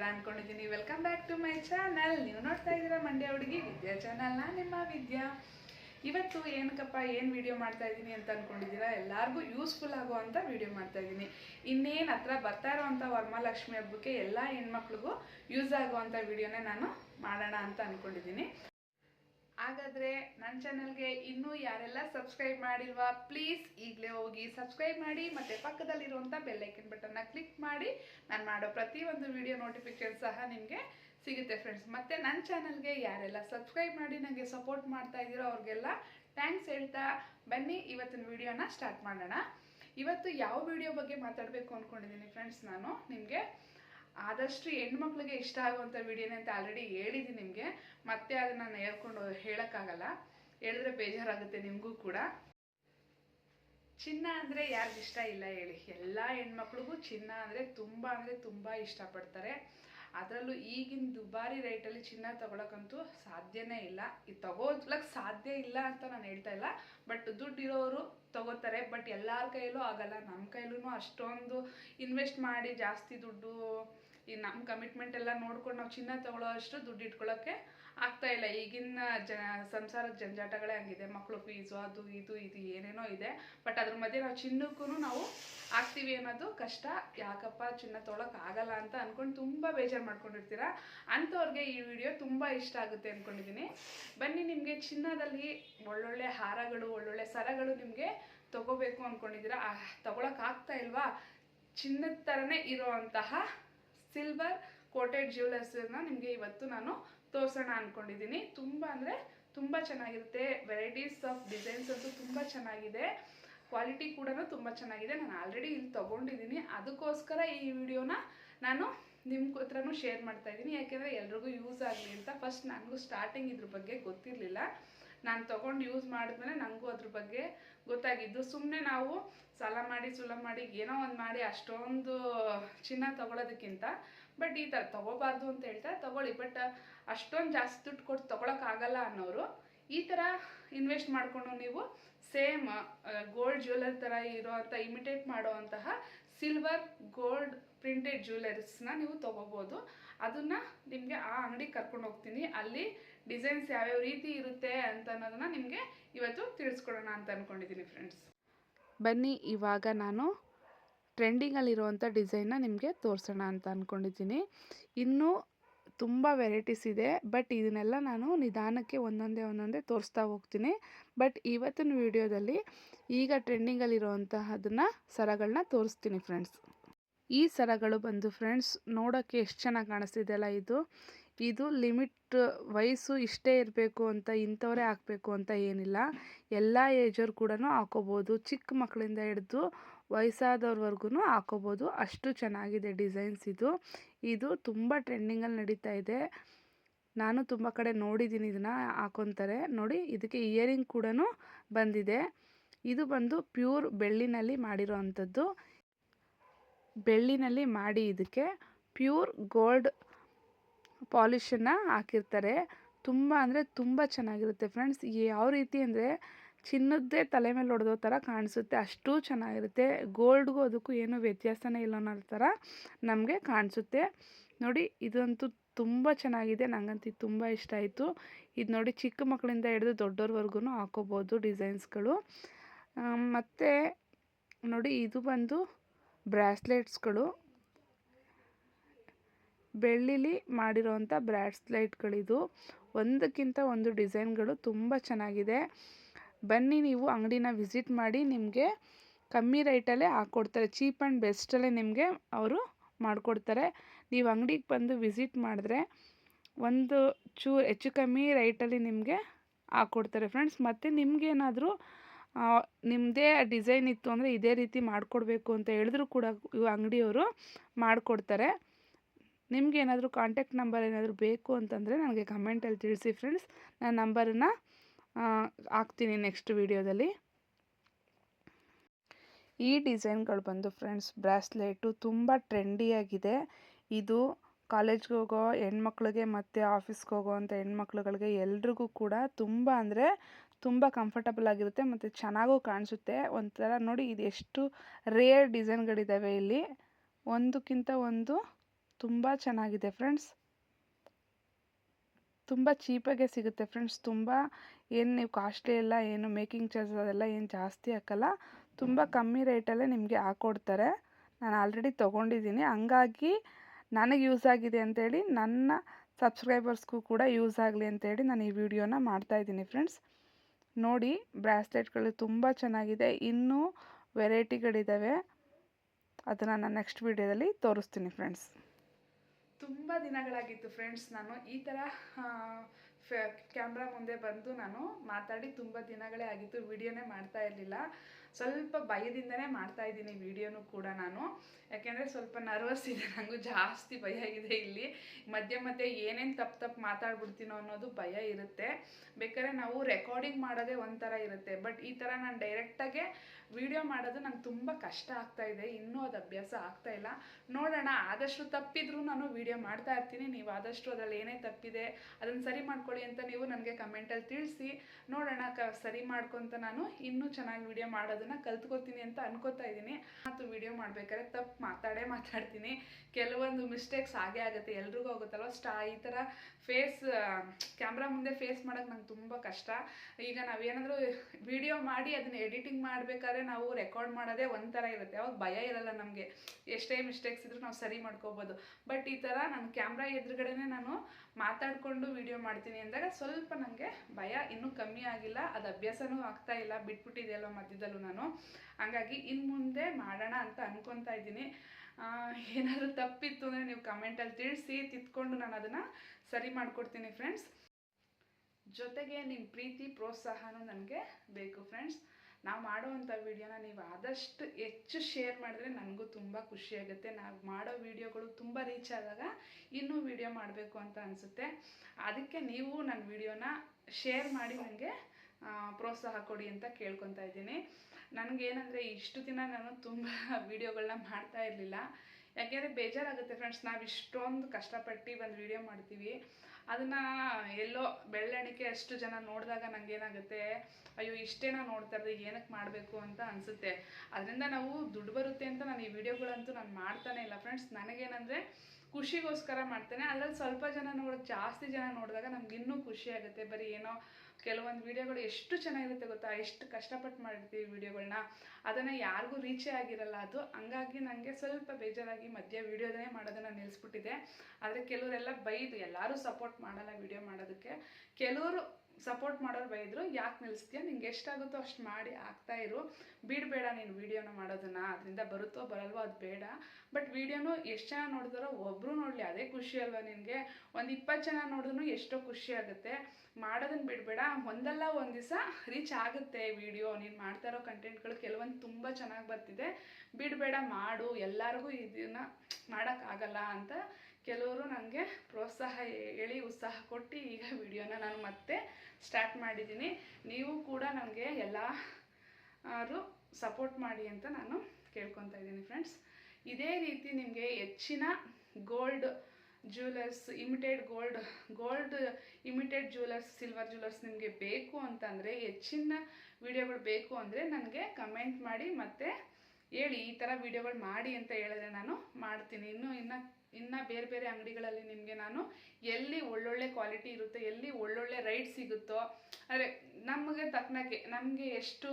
ಚೆನ್ನಾಗಿದ್ದೀರಾ ಅನ್ಕೊಂಡಿದ್ದೀನಿ. Welcome back to my channel ನೀವು ನೋಡ್ತಾ ಇದ್ದೀರಾ ಮಂಡ್ಯ ಹುಡುಗಿ ವಿದ್ಯಾ ಚಾನಲ್ ನಾನು ನಿಮ್ಮ ವಿದ್ಯಾ. ಇವತ್ತು ಏನಕ್ಕಪ್ಪ, ಏನು ವಿಡಿಯೋ ಮಾಡ್ತಾ ಇದ್ದೀನಿ ಅಂತ ಅನ್ಕೊಂಡಿದ್ದೀರಾ? ಎಲ್ಲರಿಗೂ ಯೂಸ್ಫುಲ್ ಆಗುವಂಥ ವಿಡಿಯೋ ಮಾಡ್ತಾ ಇದ್ದೀನಿ. ಇನ್ನೇನು ಹತ್ರ ಬರ್ತಾ ಇರೋವಂಥ ವರಮಹಾಲಕ್ಷ್ಮಿ ಹಬ್ಬಕ್ಕೆ ಎಲ್ಲ ಹೆಣ್ಮಕ್ಳಿಗೂ ಯೂಸ್ ಆಗುವಂಥ ವಿಡಿಯೋನೇ ನಾನು ಮಾಡೋಣ ಅಂತ ಅನ್ಕೊಂಡಿದ್ದೀನಿ. ಹಾಗಾದ್ರೆ ನನ್ನ ಚಾನಲ್ಗೆ ಇನ್ನೂ ಯಾರೆಲ್ಲ ಸಬ್ಸ್ಕ್ರೈಬ್ ಮಾಡಿಲ್ವಾ ಪ್ಲೀಸ್ ಈಗಲೇ ಹೋಗಿ ಸಬ್ಸ್ಕ್ರೈಬ್ ಮಾಡಿ, ಮತ್ತೆ ಪಕ್ಕದಲ್ಲಿರುವಂಥ ಬೆಲ್ಲೈಕನ್ ಬಟನ್ನ ಕ್ಲಿಕ್ ಮಾಡಿ, ನಾನು ಮಾಡೋ ಪ್ರತಿಯೊಂದು ವಿಡಿಯೋ ನೋಟಿಫಿಕೇಶನ್ ಸಹ ನಿಮಗೆ ಸಿಗುತ್ತೆ ಫ್ರೆಂಡ್ಸ್ ಮತ್ತೆ ನನ್ನ ಚಾನಲ್ಗೆ ಯಾರೆಲ್ಲ ಸಬ್ಸ್ಕ್ರೈಬ್ ಮಾಡಿ ನನಗೆ ಸಪೋರ್ಟ್ ಮಾಡ್ತಾ ಇದ್ದೀರೋ ಅವ್ರಿಗೆಲ್ಲ ಥ್ಯಾಂಕ್ಸ್ ಹೇಳ್ತಾ ಬನ್ನಿ, ಇವತ್ತಿನ ವಿಡಿಯೋನ ಸ್ಟಾರ್ಟ್ ಮಾಡೋಣ. ಇವತ್ತು ಯಾವ ವಿಡಿಯೋ ಬಗ್ಗೆ ಮಾತಾಡಬೇಕು ಅಂದ್ಕೊಂಡಿದ್ದೀನಿ ಫ್ರೆಂಡ್ಸ್ ನಾನು, ನಿಮಗೆ ಆದಷ್ಟು ಹೆಣ್ಮಕ್ಳಿಗೆ ಇಷ್ಟ ಆಗುವಂಥ ವಿಡಿಯೋನೇ ಅಂತ ಆಲ್ರೆಡಿ ಹೇಳಿದ್ದೀನಿ ನಿಮಗೆ. ಮತ್ತೆ ಅದನ್ನು ನಾನು ಹೇಳ್ಕೊಂಡು ಹೇಳೋಕ್ಕಾಗಲ್ಲ. ಹೇಳಿದ್ರೆ ಬೇಜಾರಾಗುತ್ತೆ ನಿಮಗೂ ಕೂಡ. ಚಿನ್ನ ಅಂದರೆ ಇಷ್ಟ ಇಲ್ಲ ಹೇಳಿ. ಎಲ್ಲ ಹೆಣ್ಮಕ್ಳಿಗೂ ಚಿನ್ನ ಅಂದರೆ ತುಂಬ ಅಂದರೆ ತುಂಬ ಇಷ್ಟಪಡ್ತಾರೆ. ಅದರಲ್ಲೂ ಈಗಿನ ದುಬಾರಿ ರೇಟಲ್ಲಿ ಚಿನ್ನ ತಗೊಳಕ್ಕಂತೂ ಸಾಧ್ಯನೇ ಇಲ್ಲ. ಇದು ತಗೋದ್ಲಕ್ಕೆ ಸಾಧ್ಯ ಇಲ್ಲ ಅಂತ ನಾನು ಹೇಳ್ತಾ ಇಲ್ಲ. ಬಟ್ ದುಡ್ಡಿರೋರು ತಗೋತಾರೆ. ಬಟ್ ಎಲ್ಲರ ಕೈಯಲ್ಲೂ ಆಗಲ್ಲ. ನಮ್ಮ ಕೈಲೂ ಅಷ್ಟೊಂದು ಇನ್ವೆಸ್ಟ್ ಮಾಡಿ ಜಾಸ್ತಿ ದುಡ್ಡು ಈ ನಮ್ಮ ಕಮಿಟ್ಮೆಂಟ್ ಎಲ್ಲ ನೋಡ್ಕೊಂಡು ನಾವು ಚಿನ್ನ ತಗೊಳ್ಳೋ ಅಷ್ಟು ದುಡ್ಡು ಇಟ್ಕೊಳ್ಳೋಕ್ಕೆ ಆಗ್ತಾ ಇಲ್ಲ. ಈಗಿನ ಜ ಸಂಸಾರದ ಜಂಜಾಟಗಳೇ ಹಂಗಿದೆ. ಮಕ್ಕಳು ಫೀಸು ಅದು ಇದು ಇದು ಏನೇನೋ ಇದೆ. ಬಟ್ ಅದ್ರ ಮಧ್ಯೆ ನಾವು ಚಿನ್ನಕ್ಕೂ ನಾವು ಆಗ್ತೀವಿ ಅನ್ನೋದು ಕಷ್ಟ. ಯಾಕಪ್ಪ ಚಿನ್ನ ತೊಗೊಳಕ್ ಆಗಲ್ಲ ಅಂತ ಅಂದ್ಕೊಂಡು ತುಂಬ ಬೇಜಾರು ಮಾಡ್ಕೊಂಡಿರ್ತೀರ? ಅಂಥವ್ರಿಗೆ ಈ ವಿಡಿಯೋ ತುಂಬ ಇಷ್ಟ ಆಗುತ್ತೆ ಅಂದ್ಕೊಂಡಿದ್ದೀನಿ ಬನ್ನಿ ನಿಮಗೆ ಚಿನ್ನದಲ್ಲಿ ಒಳ್ಳೊಳ್ಳೆ ಹಾರಗಳು, ಒಳ್ಳೊಳ್ಳೆ ಸರಗಳು ನಿಮಗೆ ತಗೋಬೇಕು ಅಂದ್ಕೊಂಡಿದ್ದೀರಾ ತಗೊಳಕ್ ಆಗ್ತಾ ಇಲ್ವಾ? ಚಿನ್ನದ ಥರನೇ ಇರೋವಂತಹ ಸಿಲ್ವರ್ ಕೋಟೆಡ್ ಜ್ಯುವೆಲರ್ಸನ್ನ ನಿಮಗೆ ಇವತ್ತು ನಾನು ತೋರಿಸೋಣ ಅಂದ್ಕೊಂಡಿದ್ದೀನಿ ತುಂಬ ಅಂದರೆ ತುಂಬ ಚೆನ್ನಾಗಿರುತ್ತೆ. ವೆರೈಟೀಸ್ ಆಫ್ ಡಿಸೈನ್ಸ್ ಅಂತೂ ತುಂಬ ಚೆನ್ನಾಗಿದೆ. ಕ್ವಾಲಿಟಿ ಕೂಡ ತುಂಬ ಚೆನ್ನಾಗಿದೆ. ನಾನು ಆಲ್ರೆಡಿ ಇಲ್ಲಿ ತೊಗೊಂಡಿದ್ದೀನಿ. ಅದಕ್ಕೋಸ್ಕರ ಈ ವಿಡಿಯೋನ ನಾನು ನಿಮ್ಮ ಹತ್ರನೂ ಶೇರ್ ಮಾಡ್ತಾ ಇದ್ದೀನಿ. ಯಾಕೆಂದರೆ ಎಲ್ರಿಗೂ ಯೂಸ್ ಆಗಲಿ ಅಂತ ಫಸ್ಟ್ ನನಗೂ ಸ್ಟಾರ್ಟಿಂಗ್ ಇದ್ರ ಬಗ್ಗೆ ಗೊತ್ತಿರಲಿಲ್ಲ. ನಾನು ತಗೊಂಡು ಯೂಸ್ ಮಾಡಿದ್ಮೇಲೆ ನನಗೂ ಅದ್ರ ಬಗ್ಗೆ ಗೊತ್ತಾಗಿದ್ದು. ಸುಮ್ಮನೆ ನಾವು ಸಾಲ ಮಾಡಿ, ಸುಲ ಮಾಡಿ, ಏನೋ ಒಂದು ಮಾಡಿ ಅಷ್ಟೊಂದು ಚಿನ್ನ ತಗೊಳ್ಳೋದಕ್ಕಿಂತ ಬಟ್ ಈ ಥರ ತಗೋಬಾರ್ದು ಅಂತ ಹೇಳ್ತಾರೆ, ತಗೊಳ್ಳಿ. ಬಟ್ ಅಷ್ಟೊಂದು ಜಾಸ್ತಿ ದುಡ್ಡು ಕೊಟ್ಟು ತೊಗೊಳಕ್ಕಾಗಲ್ಲ ಅನ್ನೋರು ಈ ಥರ ಇನ್ವೆಸ್ಟ್ ಮಾಡಿಕೊಂಡು ನೀವು ಸೇಮ್ ಗೋಲ್ಡ್ ಜ್ಯುವೆಲರ್ ಥರ ಇರೋವಂಥ ಇಮಿಟೇಟ್ ಮಾಡುವಂತಹ ಸಿಲ್ವರ್ ಗೋಲ್ಡ್ ಪ್ರಿಂಟೆಡ್ ಜ್ಯುವೆಲರ್ಸ್ನ ನೀವು ತೊಗೋಬೋದು. ಅದನ್ನು ನಿಮಗೆ ಆ ಅಂಗಡಿಗೆ ಕರ್ಕೊಂಡು ಹೋಗ್ತೀನಿ. ಅಲ್ಲಿ ಡಿಸೈನ್ಸ್ ಯಾವ್ಯಾವ ರೀತಿ ಇರುತ್ತೆ ಅಂತ ಅನ್ನೋದನ್ನ ನಿಮಗೆ ಇವತ್ತು ತಿಳಿಸ್ಕೊಡೋಣ ಅಂತ ಅಂದ್ಕೊಂಡಿದ್ದೀನಿ ಫ್ರೆಂಡ್ಸ್ ಬನ್ನಿ, ಇವಾಗ ನಾನು ಟ್ರೆಂಡಿಂಗಲ್ಲಿರುವಂಥ ಡಿಸೈನ್ನ ನಿಮಗೆ ತೋರಿಸೋಣ ಅಂತ ಅಂದ್ಕೊಂಡಿದ್ದೀನಿ ಇನ್ನೂ ತುಂಬ ವೆರೈಟೀಸ್ ಇದೆ. ಬಟ್ ಇದನ್ನೆಲ್ಲ ನಾನು ನಿಧಾನಕ್ಕೆ ಒಂದೊಂದೇ ಒಂದೊಂದೇ ತೋರಿಸ್ತಾ ಹೋಗ್ತೀನಿ. ಬಟ್ ಇವತ್ತಿನ ವಿಡಿಯೋದಲ್ಲಿ ಈಗ ಟ್ರೆಂಡಿಂಗಲ್ಲಿರುವಂತಹದನ್ನು ಸರಗಳನ್ನ ತೋರಿಸ್ತೀನಿ ಫ್ರೆಂಡ್ಸ್. ಈ ಸರಗಳು ಬಂದು ಫ್ರೆಂಡ್ಸ್ ನೋಡೋಕ್ಕೆ ಎಷ್ಟು ಚೆನ್ನಾಗಿ ಕಾಣಿಸ್ತಿದೆ ಅಲ್ಲ ಇದು? ಇದು ಲಿಮಿಟ್ ವಯಸ್ಸು ಇಷ್ಟೇ ಇರಬೇಕು ಅಂತ, ಇಂಥವರೇ ಹಾಕಬೇಕು ಅಂತ ಏನಿಲ್ಲ. ಎಲ್ಲ ಏಜವ್ರು ಕೂಡ ಹಾಕೋಬೋದು. ಚಿಕ್ಕ ಮಕ್ಕಳಿಂದ ಹಿಡಿದು ವಯಸ್ಸಾದವ್ರವರೆಗೂ ಹಾಕೋಬೋದು. ಅಷ್ಟು ಚೆನ್ನಾಗಿದೆ ಡಿಸೈನ್ಸ್ ಇದು. ಇದು ತುಂಬ ಟ್ರೆಂಡಿಂಗಲ್ಲಿ ನಡೀತಾ ಇದೆ. ನಾನು ತುಂಬ ಕಡೆ ನೋಡಿದ್ದೀನಿ ಇದನ್ನು ಹಾಕೊತಾರೆ. ನೋಡಿ, ಇದಕ್ಕೆ ಇಯರಿಂಗ್ ಕೂಡ ಬಂದಿದೆ. ಇದು ಬಂದು ಪ್ಯೂರ್ ಬೆಳ್ಳಿನಲ್ಲಿ ಮಾಡಿರೋ ಅಂಥದ್ದು ಬೆಳ್ಳಿನಲ್ಲಿ ಮಾಡಿ ಇದಕ್ಕೆ ಪ್ಯೂರ್ ಗೋಲ್ಡ್ ಪಾಲಿಷನ್ನು ಹಾಕಿರ್ತಾರೆ. ತುಂಬ ಅಂದರೆ ತುಂಬ ಚೆನ್ನಾಗಿರುತ್ತೆ ಫ್ರೆಂಡ್ಸ್. ಯಾವ ರೀತಿ ಅಂದರೆ ಚಿನ್ನದ್ದೇ ತಲೆ ಮೇಲೆ ಹೊಡೆದೋ ಥರ ಕಾಣಿಸುತ್ತೆ. ಅಷ್ಟು ಚೆನ್ನಾಗಿರುತ್ತೆ. ಗೋಲ್ಡ್ಗೂ ಅದಕ್ಕೂ ಏನೂ ವ್ಯತ್ಯಾಸನೇ ಇಲ್ಲ ಅನ್ನೋ ಥರ ನಮಗೆ ಕಾಣಿಸುತ್ತೆ. ನೋಡಿ, ಇದಂತೂ ತುಂಬ ಚೆನ್ನಾಗಿದೆ. ನನಗಂತೂ ತುಂಬ ಇಷ್ಟ ಆಯಿತು. ಇದು ನೋಡಿ ಚಿಕ್ಕ ಮಕ್ಕಳಿಂದ ಹಿಡಿದು ದೊಡ್ಡವ್ರವರೆಗೂ ಹಾಕೋಬೋದು ಡಿಸೈನ್ಸ್ಗಳು. ಮತ್ತು ನೋಡಿ, ಇದು ಬಂದು ಬ್ರ್ಯಾಸ್ಲೆಟ್ಸ್ಗಳು ಬೆಳ್ಳಿಲಿ ಮಾಡಿರೋವಂಥ ಬ್ರ್ಯಾಸ್ಲೈಟ್ಗಳಿದು ಒಂದಕ್ಕಿಂತ ಒಂದು ಡಿಸೈನ್ಗಳು ತುಂಬ ಚೆನ್ನಾಗಿದೆ. ಬನ್ನಿ ನೀವು ಅಂಗಡಿನ ವಿಸಿಟ್ ಮಾಡಿ ನಿಮಗೆ ಕಮ್ಮಿ ರೇಟಲ್ಲೇ ಹಾಕ್ಕೊಡ್ತಾರೆ ಚೀಪ್ ಆ್ಯಂಡ್ ಬೆಸ್ಟಲ್ಲೇ ನಿಮಗೆ ಅವರು ಮಾಡಿಕೊಡ್ತಾರೆ. ನೀವು ಅಂಗಡಿಗೆ ಬಂದು ವಿಸಿಟ್ ಮಾಡಿದ್ರೆ ಒಂದು ಚೂರು ಹೆಚ್ಚು ಕಮ್ಮಿ ರೇಟಲ್ಲಿ ನಿಮಗೆ ಹಾಕ್ಕೊಡ್ತಾರೆ ಫ್ರೆಂಡ್ಸ್. ಮತ್ತು ನಿಮಗೇನಾದರೂ ನಿಮ್ಮದೇ ಡಿಸೈನ್ ಇತ್ತು ಅಂದರೆ ಇದೇ ರೀತಿ ಮಾಡಿಕೊಡ್ಬೇಕು ಅಂತ ಹೇಳಿದ್ರು ಕೂಡ ಅಂಗಡಿಯವರು ಮಾಡಿಕೊಡ್ತಾರೆ. ನಿಮ್ಗೆ ಏನಾದರೂ ಕಾಂಟ್ಯಾಕ್ಟ್ ನಂಬರ್ ಏನಾದರೂ ಬೇಕು ಅಂತಂದರೆ ನನಗೆ ಕಮೆಂಟಲ್ಲಿ ತಿಳಿಸಿ ಫ್ರೆಂಡ್ಸ್. ನನ್ನ ನಂಬರನ್ನು ಹಾಕ್ತೀನಿ ನೆಕ್ಸ್ಟ್ ವೀಡಿಯೋದಲ್ಲಿ ಈ ಡಿಸೈನ್ಗಳು ಬಂದು ಫ್ರೆಂಡ್ಸ್ ಬ್ರಾಸ್ಲೆಟು ತುಂಬ ಟ್ರೆಂಡಿಯಾಗಿದೆ ಇದು ಕಾಲೇಜ್ಗೆ ಹೋಗೋ ಹೆಣ್ಮಕ್ಳಿಗೆ ಮತ್ತು ಆಫೀಸ್ಗೆ ಹೋಗೋವಂಥ ಹೆಣ್ಮಕ್ಳುಗಳಿಗೆ ಎಲ್ರಿಗೂ ಕೂಡ ತುಂಬ ಅಂದರೆ ತುಂಬ ಕಂಫರ್ಟಬಲ್ ಆಗಿರುತ್ತೆ ಮತ್ತು ಚೆನ್ನಾಗೂ ಕಾಣಿಸುತ್ತೆ. ಒಂಥರ ನೋಡಿ ಇದು ಎಷ್ಟು ರೇರ್ ಡಿಸೈನ್ಗಳಿದ್ದಾವೆ ಇಲ್ಲಿ. ಒಂದಕ್ಕಿಂತ ಒಂದು ತುಂಬ ಚೆನ್ನಾಗಿದೆ ಫ್ರೆಂಡ್ಸ್ ತುಂಬ ಚೀಪಾಗೆ ಸಿಗುತ್ತೆ ಫ್ರೆಂಡ್ಸ್ ತುಂಬ ಏನು ನೀವು ಕಾಸ್ಟ್ಲಿ ಎಲ್ಲ, ಏನು ಮೇಕಿಂಗ್ ಚಾರ್ಜ್ ಅದೆಲ್ಲ ಏನು ಜಾಸ್ತಿ ಹಾಕಲ್ಲ. ತುಂಬ ಕಮ್ಮಿ ರೇಟಲ್ಲೇ ನಿಮಗೆ ಹಾಕ್ಕೊಡ್ತಾರೆ ನಾನು ಆಲ್ರೆಡಿ ತೊಗೊಂಡಿದ್ದೀನಿ. ಹಂಗಾಗಿ ನನಗೆ ಯೂಸ್ ಆಗಿದೆ ಅಂತೇಳಿ ನನ್ನ ಸಬ್ಸ್ಕ್ರೈಬರ್ಸ್ಗೂ ಕೂಡ ಯೂಸ್ ಆಗಲಿ ಅಂತೇಳಿ ನಾನು ಈ ವಿಡಿಯೋನ ಮಾಡ್ತಾಯಿದ್ದೀನಿ ಫ್ರೆಂಡ್ಸ್ ನೋಡಿ ಬ್ರಾಸ್ಲೆಟ್ಗಳು ತುಂಬ ಚೆನ್ನಾಗಿದೆ. ಇನ್ನೂ ವೆರೈಟಿಗಳಿದ್ದಾವೆ ಅದನ್ನು ನಾನು ನೆಕ್ಸ್ಟ್ ವಿಡಿಯೋದಲ್ಲಿ ತೋರಿಸ್ತೀನಿ ಫ್ರೆಂಡ್ಸ್ ತುಂಬ ದಿನಗಳಾಗಿತ್ತು ಫ್ರೆಂಡ್ಸ್ ನಾನು. ಈ ಥರ ಕ್ಯಾಮ್ರಾ ಮುಂದೆ ಬಂದು ನಾನು ಮಾತಾಡಿ ತುಂಬ ದಿನಗಳೇ ಆಗಿತ್ತು, ವಿಡಿಯೋನೇ ಮಾಡ್ತಾ ಇರಲಿಲ್ಲ. ಸ್ವಲ್ಪ ಭಯದಿಂದನೇ ಮಾಡ್ತಾ ಇದ್ದೀನಿ ವಿಡಿಯೋನು ಕೂಡ ನಾನು. ಯಾಕೆಂದರೆ ಸ್ವಲ್ಪ ನರ್ವಸ್ ಇದೆ ನನಗೂ ಜಾಸ್ತಿ ಭಯ ಇದೆ ಇಲ್ಲಿ. ಮಧ್ಯೆ ಮಧ್ಯೆ ಏನೇನು ತಪ್ಪು ತಪ್ಪು ಮಾತಾಡ್ಬಿಡ್ತೀನೋ ಅನ್ನೋದು ಭಯ ಇರುತ್ತೆ. ಬೇಕಾದ್ರೆ ನಾವು ರೆಕಾರ್ಡಿಂಗ್ ಮಾಡೋದೇ ಒಂಥರ ಇರುತ್ತೆ. ಬಟ್ ಈ ಥರ ನಾನು ಡೈರೆಕ್ಟಾಗೆ ವಿಡಿಯೋ ಮಾಡೋದು ನಂಗೆ ತುಂಬ ಕಷ್ಟ ಆಗ್ತಾ ಇದೆ. ಇನ್ನೂ ಅದು ಅಭ್ಯಾಸ ಆಗ್ತಾ ಇಲ್ಲ. ನೋಡೋಣ, ಆದಷ್ಟು ತಪ್ಪಿದ್ರೂ ನಾನು ವಿಡಿಯೋ ಮಾಡ್ತಾ ಇರ್ತೀನಿ. ನೀವು ಆದಷ್ಟು ಅದರಲ್ಲಿ ಏನೇ ತಪ್ಪಿದೆ, ಅದನ್ನು ಸರಿ ಮಾಡ್ಕೊಳ್ಳಿ ಅಂತ ನೀವು ನನಗೆ ಕಮೆಂಟಲ್ಲಿ ತಿಳಿಸಿ. ನೋಡೋಣ ಕ, ಸರಿ ಮಾಡ್ಕೊತ ನಾನು ಇನ್ನೂ ಚೆನ್ನಾಗಿ ವಿಡಿಯೋ ಮಾಡೋದನ್ನು ಕಲ್ತ್ಕೊತೀನಿ ಅಂತ ಅನ್ಕೋತಾ ಇದ್ದೀನಿ. ಮತ್ತು ವಿಡಿಯೋ ಮಾಡ್ಬೇಕಾದ್ರೆ ತಪ್ಪು ಮಾತಾಡೇ ಮಾತಾಡ್ತೀನಿ. ಕೆಲವೊಂದು ಮಿಸ್ಟೇಕ್ಸ್ ಆಗೇ ಆಗುತ್ತೆ. ಎಲ್ರಿಗೂ ಆಗುತ್ತಲ್ವ? ಸ್ಟಾ ಈ ಥರ ಫೇಸ್ ಕ್ಯಾಮ್ರಾ ಮುಂದೆ ಫೇಸ್ ಮಾಡೋಕ್ಕೆ ನಂಗೆ ತುಂಬ ಕಷ್ಟ. ಈಗ ನಾವೇನಾದರೂ ವಿಡಿಯೋ ಮಾಡಿ ಅದನ್ನ ಎಡಿಟಿಂಗ್ ಮಾಡಬೇಕಾದ್ರೆ ನಾವು ರೆಕಾರ್ಡ್ ಮಾಡೋದೇ ಒಂಥರ ಇರುತ್ತೆ. ಅವಾಗ ಭಯ ಇರಲ್ಲ ನಮಗೆ. ಎಷ್ಟೇ ಮಿಸ್ಟೇಕ್ಸ್ ಇದ್ರೂ ನಾವು ಸರಿ ಮಾಡ್ಕೋಬೋದು. ಬಟ್ ಈ ಥರ ನಾನು ಕ್ಯಾಮ್ರಾ ಎದುರುಗಡೆನೇ ನಾನು ಮಾತಾಡಿಕೊಂಡು ವಿಡಿಯೋ ಮಾಡ್ತೀನಿ ಅಂದಾಗ ಸ್ವಲ್ಪ ನನಗೆ ಭಯ, ಇನ್ನೂ ಕಮ್ಮಿ ಆಗಿಲ್ಲ, ಅದು ಅಭ್ಯಾಸನೂ ಆಗ್ತಾ ಇಲ್ಲ, ಬಿಟ್ಬಿಟ್ಟಿದೆಯಲ್ಲ ಮಧ್ಯದಲ್ಲೂ ನಾನು. ಹಂಗಾಗಿ ಇನ್ನು ಮುಂದೆ ಮಾಡೋಣ ಅಂತ ಅನ್ಕೊತಾ ಇದ್ದೀನಿ. ಏನಾದರೂ ತಪ್ಪಿತ್ತು ಅಂದರೆ ನೀವು ಕಮೆಂಟಲ್ಲಿ ತಿಳಿಸಿ, ತಿದ್ಕೊಂಡು ನಾನು ಅದನ್ನು ಸರಿ ಮಾಡಿಕೊಡ್ತೀನಿ ಫ್ರೆಂಡ್ಸ್ ಜೊತೆಗೆ ನಿಮ್ಮ ಪ್ರೀತಿ, ಪ್ರೋತ್ಸಾಹನೂ ನನಗೆ ಬೇಕು ಫ್ರೆಂಡ್ಸ್ ನಾವು ಮಾಡುವಂಥ ವಿಡಿಯೋನ ನೀವು ಆದಷ್ಟು ಹೆಚ್ಚು ಶೇರ್ ಮಾಡಿದ್ರೆ ನನಗೂ ತುಂಬ ಖುಷಿಯಾಗುತ್ತೆ ನಾವು ಮಾಡೋ ವಿಡಿಯೋಗಳು ತುಂಬ ರೀಚ್ ಆದಾಗ ಇನ್ನೂ ವಿಡಿಯೋ ಮಾಡಬೇಕು ಅಂತ ಅನಿಸುತ್ತೆ. ಅದಕ್ಕೆ ನೀವು ನನ್ನ ವಿಡಿಯೋನ ಶೇರ್ ಮಾಡಿ ನನಗೆ ಪ್ರೋತ್ಸಾಹ ಕೊಡಿ ಅಂತ ಕೇಳ್ಕೊತಾ ಇದ್ದೀನಿ. ನನಗೇನಂದರೆ ಇಷ್ಟು ದಿನ ನಾನು ತುಂಬ ವೀಡಿಯೋಗಳನ್ನ ಮಾಡ್ತಾ ಇರಲಿಲ್ಲ. ಯಾಕೆಂದರೆ ಬೇಜಾರಾಗುತ್ತೆ ಫ್ರೆಂಡ್ಸ್ ನಾವು ಇಷ್ಟೊಂದು ಕಷ್ಟಪಟ್ಟು ಒಂದು ವಿಡಿಯೋ ಮಾಡ್ತೀವಿ. ಅದನ್ನು ಎಲ್ಲೋ ಬೆಳ್ಳಣಿಕೆ ಅಷ್ಟು ಜನ ನೋಡಿದಾಗ ನನಗೇನಾಗುತ್ತೆ ಅಯ್ಯೋ ಇಷ್ಟೇನ ನೋಡ್ತಾ ಇರೋದು ಏನಕ್ಕೆ ಮಾಡಬೇಕು? ಅಂತ ಅನಿಸುತ್ತೆ. ಅದರಿಂದ ನಾವು ದುಡ್ಡು ಬರುತ್ತೆ ಅಂತ ನಾನು ಈ ವಿಡಿಯೋಗಳಂತೂ ನಾನು ಮಾಡ್ತಾನೆ ಇಲ್ಲ. ಫ್ರೆಂಡ್ಸ್ ನನಗೇನಂದರೆ ಖುಷಿಗೋಸ್ಕರ ಮಾಡ್ತೇನೆ. ಅದ್ರಲ್ಲಿ ಸ್ವಲ್ಪ ಜನ ನೋಡೋ, ಜಾಸ್ತಿ ಜನ ನೋಡಿದಾಗ ನಮ್ಗೆ ಇನ್ನೂ ಖುಷಿ ಆಗುತ್ತೆ. ಬರೀ ಏನೋ ಕೆಲವೊಂದು ವಿಡಿಯೋಗಳು ಎಷ್ಟು ಚೆನ್ನಾಗಿರುತ್ತೆ ಗೊತ್ತಾ? ಎಷ್ಟು ಕಷ್ಟಪಟ್ಟು ಮಾಡಿರ್ತೀವಿ ವಿಡಿಯೋಗಳನ್ನ ಅದನ್ನು ಯಾರಿಗೂ ರೀಚೇ ಆಗಿರಲ್ಲ ಅದು. ಹಂಗಾಗಿ ನನಗೆ ಸ್ವಲ್ಪ ಬೇಜಾರಾಗಿ ಮಧ್ಯ ವೀಡಿಯೋದನ್ನೇ ಮಾಡೋದನ್ನು ನಿಲ್ಲಿಸ್ಬಿಟ್ಟಿದೆ ಆದರೆ ಕೆಲವರೆಲ್ಲ ಬೈದು, ಎಲ್ಲರೂ ಸಪೋರ್ಟ್ ಮಾಡಲ್ಲ ವಿಡಿಯೋ ಮಾಡೋದಕ್ಕೆ. ಕೆಲವರು ಸಪೋರ್ಟ್ ಮಾಡೋರು ಬೈದರು, ಯಾಕೆ ನಿಲ್ಲಿಸ್ತೀಯ ನಿಂಗೆ ಎಷ್ಟಾಗುತ್ತೋ ಅಷ್ಟು ಮಾಡಿ ಆಗ್ತಾ ಇರು. ಬಿಡಬೇಡ ನೀನು ವೀಡಿಯೋನ ಮಾಡೋದನ್ನು. ಅದರಿಂದ ಬರುತ್ತೋ ಬರಲ್ವೋ ಅದು ಬೇಡ. ಬಟ್ ವೀಡಿಯೋನು ಎಷ್ಟು ಜನ ನೋಡಿದಾರೋ ಒಬ್ಬರು ನೋಡಲಿ, ಅದೇ ಖುಷಿ ಅಲ್ವಾ ನಿನಗೆ? ಒಂದು ಇಪ್ಪತ್ತು ಜನ ನೋಡಿದ್ರು ಎಷ್ಟೋ ಖುಷಿ ಆಗುತ್ತೆ. ಮಾಡೋದನ್ನು ಬಿಡಬೇಡ. ಒಂದಲ್ಲ ಒಂದು ದಿವಸ ರೀಚ್ ಆಗುತ್ತೆ ವಿಡಿಯೋ. ನೀನು ಮಾಡ್ತಾ ಇರೋ ಕಂಟೆಂಟ್ಗಳು ಕೆಲವೊಂದು ತುಂಬ ಚೆನ್ನಾಗಿ ಬರ್ತಿದೆ. ಬಿಡಬೇಡ, ಮಾಡು. ಎಲ್ಲರಿಗೂ ಇದನ್ನು ಮಾಡೋಕ್ಕಾಗಲ್ಲ ಅಂತ ಕೆಲವರು ನನಗೆ ಪ್ರೋತ್ಸಾಹ ಹೇಳಿ ಉತ್ಸಾಹ ಕೊಟ್ಟು ಈಗ ವಿಡಿಯೋನ ನಾನು ಮತ್ತೆ ಸ್ಟಾರ್ಟ್ ಮಾಡಿದ್ದೀನಿ. ನೀವು ಕೂಡ ನನಗೆ ಎಲ್ಲರೂ ಸಪೋರ್ಟ್ ಮಾಡಿ ಅಂತ ನಾನು ಕೇಳ್ಕೊತಾ ಇದ್ದೀನಿ ಫ್ರೆಂಡ್ಸ್. ಇದೇ ರೀತಿ ನಿಮಗೆ ಹೆಚ್ಚಿನ gold jewellers imitated gold gold imitated jewellers silver jewellers ನಿಮಗೆ ಬೇಕು ಅಂತಂದರೆ, ಹೆಚ್ಚಿನ ವಿಡಿಯೋಗಳು ಬೇಕು ಅಂದರೆ ನನಗೆ ಕಮೆಂಟ್ ಮಾಡಿ ಮತ್ತು ಹೇಳಿ ಈ ಥರ ವಿಡಿಯೋಗಳು ಮಾಡಿ ಅಂತ ಹೇಳಿದ್ರೆ ನಾನು ಮಾಡ್ತೀನಿ. ಇನ್ನು ಇನ್ನು ಇನ್ನು ಬೇರೆ ಬೇರೆ ಅಂಗಡಿಗಳಲ್ಲಿ ನಿಮಗೆ ನಾನು ಎಲ್ಲಿ ಒಳ್ಳೊಳ್ಳೆ ಕ್ವಾಲಿಟಿ ಇರುತ್ತೆ, ಎಲ್ಲಿ ಒಳ್ಳೊಳ್ಳೆ ರೈಟ್ ಸಿಗುತ್ತೋ ಅಂದರೆ ನಮಗೆ ತಕ್ಕನಾಗೆ, ನಮಗೆ ಎಷ್ಟು,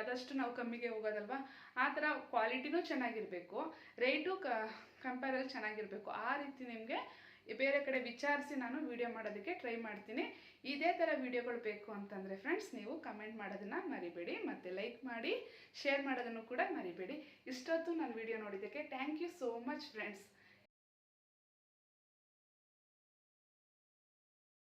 ಆದಷ್ಟು ನಾವು ಕಮ್ಮಿಗೆ ಹೋಗೋದಲ್ವಾ, ಆ ಥರ ಕ್ವಾಲಿಟಿನೂ ಚೆನ್ನಾಗಿರಬೇಕು ರೇಟು ಕ ಕಂಪೇರಲ್ಲಿ ಚೆನ್ನಾಗಿರಬೇಕು. ಆ ರೀತಿ ನಿಮಗೆ ಬೇರೆ ಕಡೆ ವಿಚಾರಿಸಿ ನಾನು ವಿಡಿಯೋ ಮಾಡೋದಕ್ಕೆ ಟ್ರೈ ಮಾಡ್ತೀನಿ. ಇದೇ ಥರ ವಿಡಿಯೋಗಳು ಬೇಕು ಅಂತಂದರೆ ಫ್ರೆಂಡ್ಸ್ ನೀವು ಕಮೆಂಟ್ ಮಾಡೋದನ್ನು ಮರಿಬೇಡಿ, ಮತ್ತು ಲೈಕ್ ಮಾಡಿ ಶೇರ್ ಮಾಡೋದನ್ನು ಕೂಡ ಮರಿಬೇಡಿ. ಇಷ್ಟೊತ್ತು ನಾನು ವಿಡಿಯೋ ನೋಡಿದ್ದಕ್ಕೆ thank you so much friends